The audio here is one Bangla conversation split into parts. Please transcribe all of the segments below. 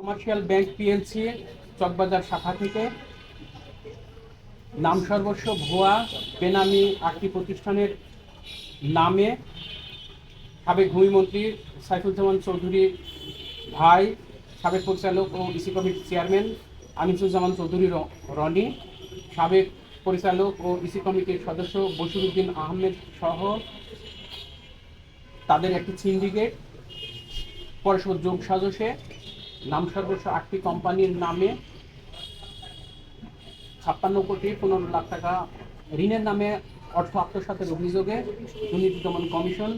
কমার্শিয়াল ব্যাংক পিএলসি, চকবাজার শাখা থেকে। নাম সর্বস্ব ভুয়া, বেনামি আটটি প্রতিষ্ঠানের নামে। সাবেক ভূমিমন্ত্রী সাইফুজ্জামান চৌধুরী ভাই, সাবেক পরিচালক ও ইসি কমিটির চেয়ারম্যান আনিসুজ্জামান চৌধুরী রনি। সাবেক পরিচালক ও ইসি কমিটির সদস্য বশিরুদ্দিন আহমেদ সহ তাদের একটি সিন্ডিকেট পরস্পর যোগ সাজসে। নাম সর্বস্ব আটটি কোম্পানির নামে ছাপ্পান্ন কোটি পনেরো লাখ টাকা ঋণের নামে অর্থ আত্মসাতের অভিযোগে দুর্নীতি দমন কমিশন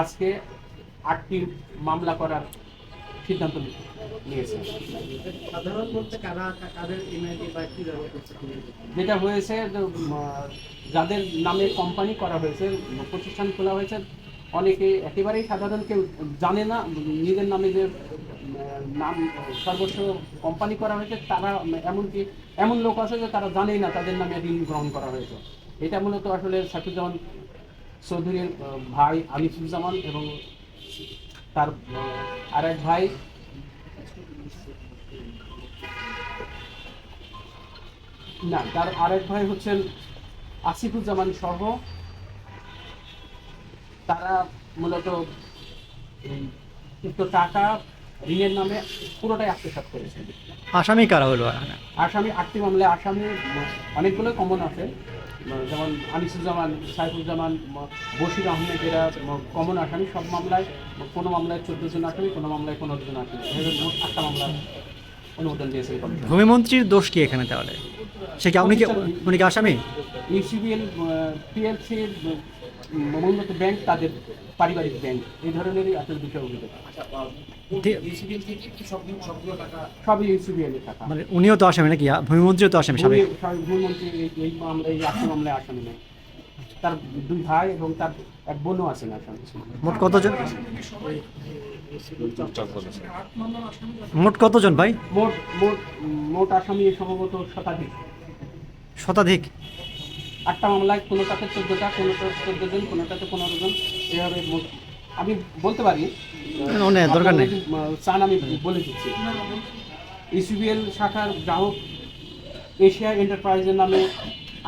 আজকে আটটি মামলা করার সিদ্ধান্ত নিয়েছে। যেটা হয়েছে যাদের নামে কোম্পানি করা হয়েছে প্রতিষ্ঠান খোলা হয়েছে অনেকে একেবারেই সাধারণ কেউ জানে না নিজের নামে যে নাম সর্বোচ্চ কোম্পানি করা হয়েছে তারা এমনকি এমন লোক আছে যে তারা জানেই না তাদের নামে ঋণ গ্রহণ করা হয়েছে। এটা মূলত আসলে সাকিউজ্জামান চৌধুরীর ভাই আনিসুজ্জামান এবং তার আহ, আরেক ভাই। না তার আরেক ভাই হচ্ছেন আসিফুজ্জামান সহ। তারা মূলত উক্ত টাকা ঋণের নামে পুরোটাই আত্মসাৎ করেছে। আসামি কারা হলো আসামি আটটি মামলায় আসামি অনেকগুলো কমন আছে। যেমন আনিসুজ্জামান সাইফুজ্জামান বশির আহমেদ এরা কমন আসামি সব মামলায়। কোনো মামলায় চোদ্দ জন আসামি কোনো মামলায় পনেরো জন আসামি। মোট আটটা মামলা অনুমোদন দিয়েছে ভূমিমন্ত্রীর দোষ কি এখানে তাহলে? সে কি উনি কি উনি কি আসামি? ইউসিবিএল পিএলসি মূলত ব্যাংক তাদের পারিবারিক ব্যাংক এই ধরনেরই আসলে বিষয় অভিযোগ টাকা সবই ইউসিবিএল এর টাকা। মানে উনিও তো আসামি নাকি? ভূমিমন্ত্রীও তো আসামি সাবেক। ভূমিমন্ত্রী এই- এই এই আটটি মামলায় আসামি নেই। তার দুই ভাই এবং তার এক বোনও আছেন আসামি। মোট কতজন? মোট কতজন ভাই? মোট মোট মোট আসামি সম্ভবত শতাধিক। শতাধিক? আটটা মামলায় কোনোটাতে চোদ্দোটা কোনোটা চোদ্দ জন কোনোটাতে পনেরো জন এভাবে আমি বলতে পারি দরকার নেই। চান আমি বলে দিচ্ছি। ইসিবিএল শাখার গ্রাহক এশিয়া এন্টারপ্রাইজের নামে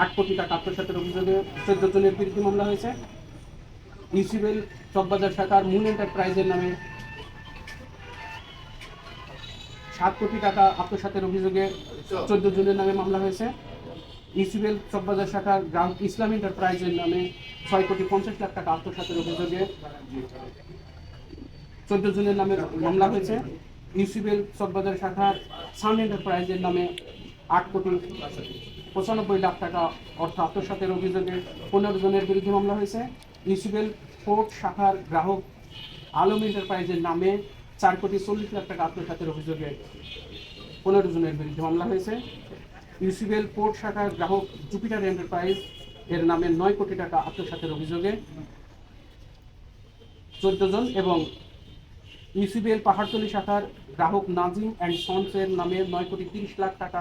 আট কোটি টাকা আত্মসাতের অভিযোগে চোদ্দ জনের বিরুদ্ধে মামলা হয়েছে। ইসিবিএল চকবাজার শাখার মুন এন্টারপ্রাইজের নামে সাত কোটি টাকা আত্মসাতের অভিযোগে চোদ্দ জনের নামে মামলা হয়েছে। ইসিবিএল চকবাজার শাখার গ্রাম ইসলাম এন্টারপ্রাইজের নামে ছয় কোটি পঞ্চাশ লাখ টাকা আত্মসাতের অভিযোগে চোদ্দ জনের নামে মামলা হয়েছে। ইউসিবিএল চকবাজার শাখার সান এন্টারপ্রাইজের নামে আট কোটি পঁচানব্বই লাখ টাকা অর্থ আত্মসাতের অভিযোগে পনেরো জনের বিরুদ্ধে মামলা হয়েছে। ইউসিবিএল পোর্ট শাখার গ্রাহক আলম এন্টারপ্রাইজের নামে চার কোটি চল্লিশ লাখ টাকা আত্মসাতের অভিযোগে পনেরো জনের বিরুদ্ধে মামলা হয়েছে। ইউসিবিএল পোর্ট শাখার গ্রাহক জুপিটার এন্টারপ্রাইজ, এর নামে নয় কোটি টাকা আত্মসাতের অভিযোগে চোদ্দ জন এবং ইউসিবিএল পাহাড়তলি শাখার গ্রাহক নাজিম অ্যান্ড সন্স এর নামে নয় কোটি তিরিশ লাখ টাকা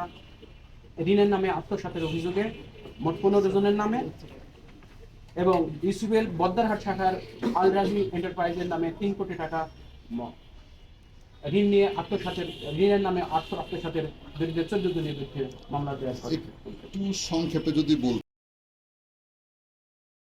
ঋণের নামে আত্মসাতের অভিযোগে মোট পনেরো জনের নামে এবং ইউসিবিএল বদ্দারহাট শাখার আলরাজি এন্টারপ্রাইজের নামে তিন কোটি টাকা ঋণ নিয়ে আত্মসাতের, ঋণের নামে আত্ম আত্মসাতের বিরুদ্ধে চোদ্দ জনের বিরুদ্ধে মামলা দেওয়া সংক্ষেপে যদি বল